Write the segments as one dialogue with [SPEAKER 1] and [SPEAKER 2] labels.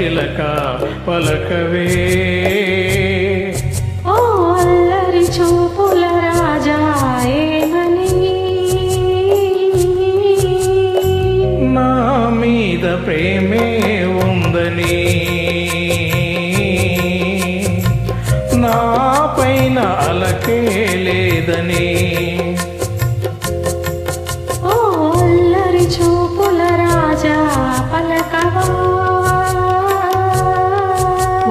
[SPEAKER 1] చిలక పలకవే.
[SPEAKER 2] ఓ అల్లరి చూపుల రాజా ఏమని?
[SPEAKER 1] నా మీద ప్రేమే ఉందని. నా పైన అలకే లేదని.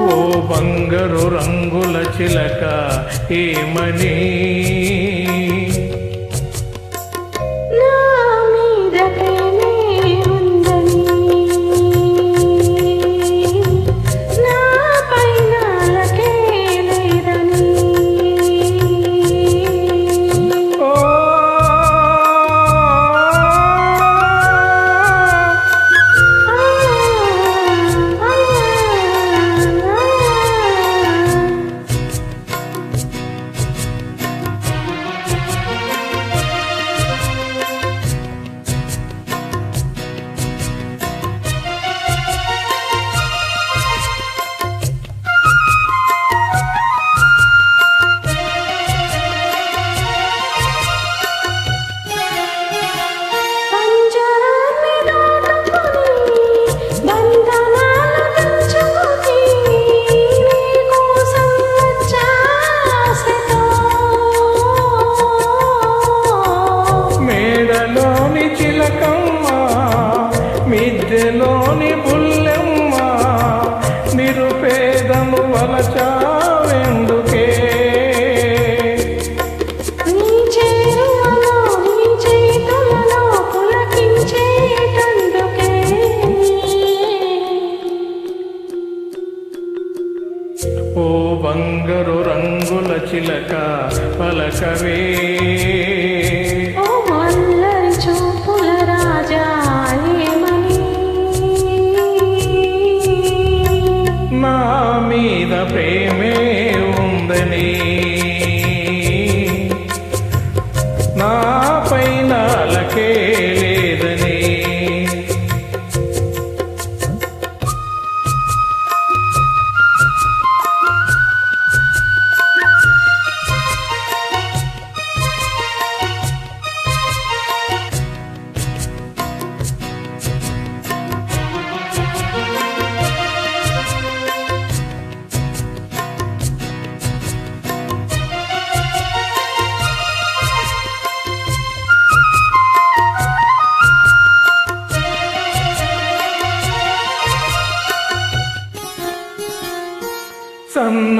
[SPEAKER 2] ఓ
[SPEAKER 1] బంగారు రంగుల చిలక ఏమని? నిరుపేదము వలచావెందుకే. ఓ బంగారు రంగుల చిలక పలకవే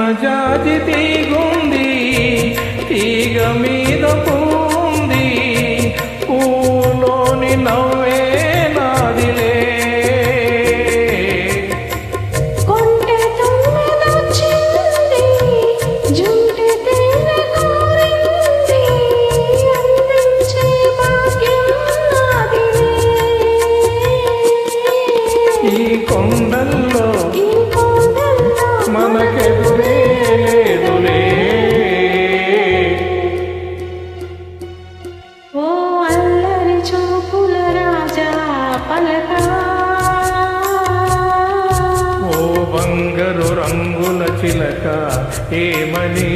[SPEAKER 1] సన్నజాజి తీగుంది తీగ మీద పూంది. పూలోని నవ్వే నాదిలే.
[SPEAKER 2] కొంటె తుమ్మెదొచ్చింది, పలకా.
[SPEAKER 1] ఓ బంగారు రంగుల చిలక ఏమని?